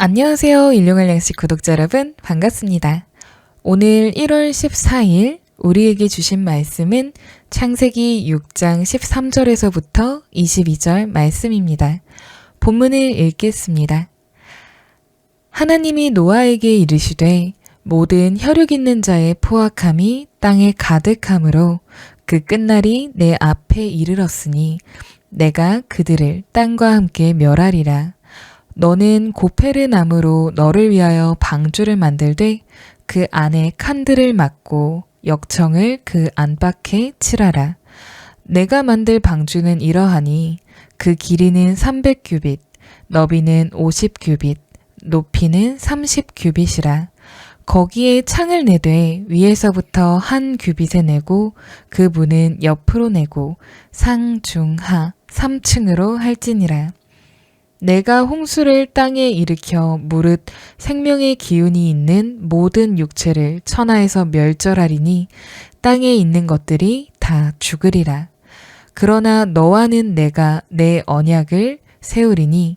안녕하세요. 일용할 양식 구독자 여러분. 반갑습니다. 오늘 1월 14일 우리에게 주신 말씀은 창세기 6장 13절에서부터 22절 말씀입니다. 본문을 읽겠습니다. 하나님이 노아에게 이르시되 모든 혈육 있는 자의 포악함이 땅에 가득함으로 그 끝날이 내 앞에 이르렀으니 내가 그들을 땅과 함께 멸하리라. 너는 고페르 나무로 너를 위하여 방주를 만들되 그 안에 칸들을 막고 역청을 그 안팎에 칠하라. 내가 만들 방주는 이러하니 그 길이는 300규빗, 너비는 50규빗, 높이는 30규빗이라. 거기에 창을 내되 위에서부터 한 규빗에 내고 그 문은 옆으로 내고 상, 중, 하 3층으로 할지니라. 내가 홍수를 땅에 일으켜 무릇 생명의 기운이 있는 모든 육체를 천하에서 멸절하리니 땅에 있는 것들이 다 죽으리라. 그러나 너와는 내가 내 언약을 세우리니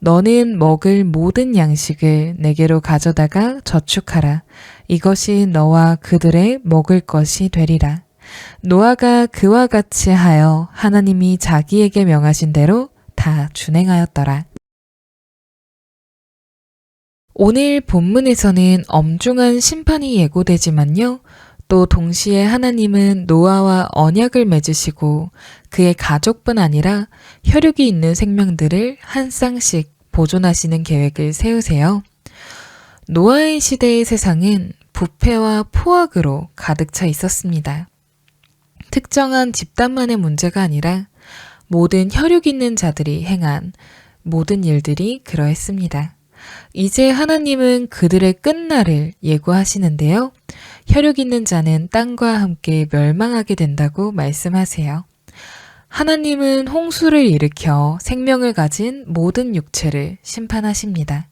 너는 먹을 모든 양식을 내게로 가져다가 저축하라. 이것이 너와 그들의 먹을 것이 되리라. 노아가 그와 같이 하여 하나님이 자기에게 명하신 대로 다 준행하였더라. 오늘 본문에서는 엄중한 심판이 예고되지만요. 또 동시에 하나님은 노아와 언약을 맺으시고 그의 가족뿐 아니라 혈육이 있는 생명들을 한 쌍씩 보존하시는 계획을 세우세요. 노아의 시대의 세상은 부패와 포악으로 가득 차 있었습니다. 특정한 집단만의 문제가 아니라 모든 혈육 있는 자들이 행한 모든 일들이 그러했습니다. 이제 하나님은 그들의 끝날을 예고하시는데요. 혈육 있는 자는 땅과 함께 멸망하게 된다고 말씀하세요. 하나님은 홍수를 일으켜 생명을 가진 모든 육체를 심판하십니다.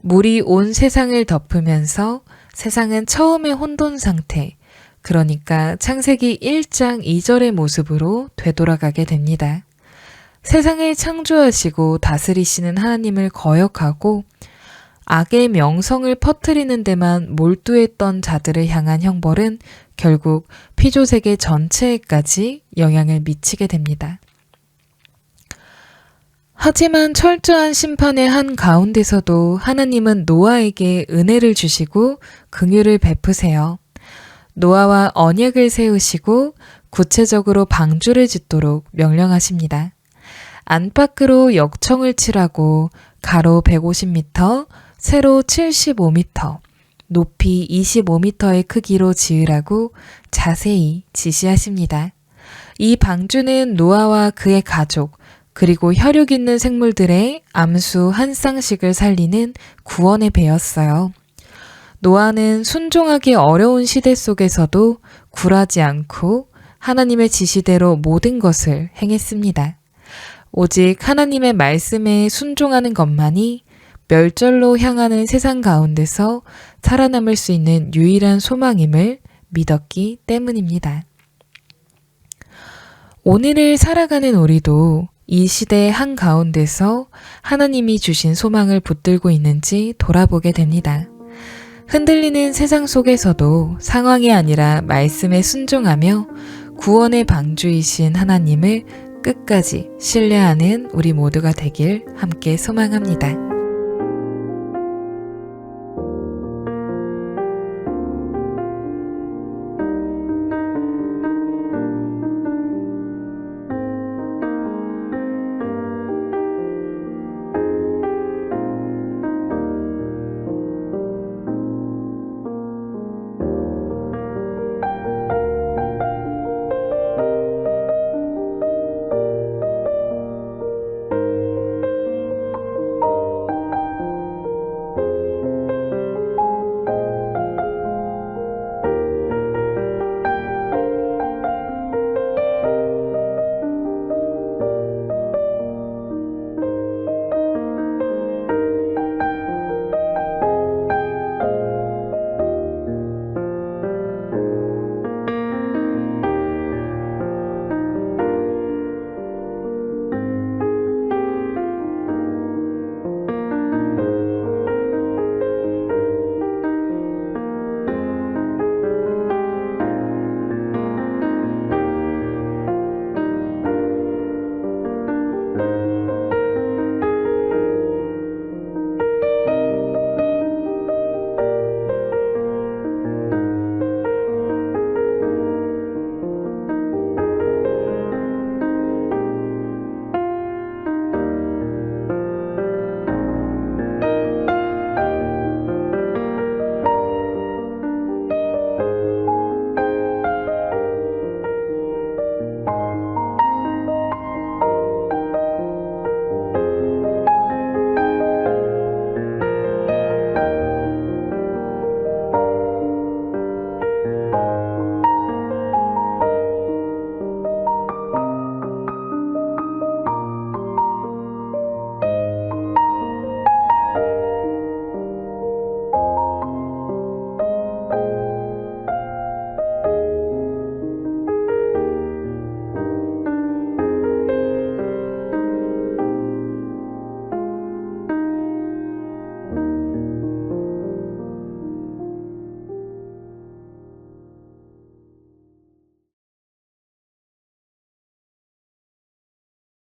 물이 온 세상을 덮으면서 세상은 처음의 혼돈 상태, 그러니까 창세기 1장 2절의 모습으로 되돌아가게 됩니다. 세상을 창조하시고 다스리시는 하나님을 거역하고 악의 명성을 퍼뜨리는 데만 몰두했던 자들을 향한 형벌은 결국 피조세계 전체에까지 영향을 미치게 됩니다. 하지만 철저한 심판의 한 가운데서도 하나님은 노아에게 은혜를 주시고 긍휼을 베푸세요. 노아와 언약을 세우시고 구체적으로 방주를 짓도록 명령하십니다. 안팎으로 역청을 칠하고 가로 150m, 세로 75m, 높이 25m의 크기로 지으라고 자세히 지시하십니다. 이 방주는 노아와 그의 가족, 그리고 혈육 있는 생물들의 암수 한 쌍씩을 살리는 구원의 배였어요. 노아는 순종하기 어려운 시대 속에서도 굴하지 않고 하나님의 지시대로 모든 것을 행했습니다. 오직 하나님의 말씀에 순종하는 것만이 멸절로 향하는 세상 가운데서 살아남을 수 있는 유일한 소망임을 믿었기 때문입니다. 오늘을 살아가는 우리도 이 시대의 한 가운데서 하나님이 주신 소망을 붙들고 있는지 돌아보게 됩니다. 흔들리는 세상 속에서도 상황이 아니라 말씀에 순종하며 구원의 방주이신 하나님을 끝까지 신뢰하는 우리 모두가 되길 함께 소망합니다.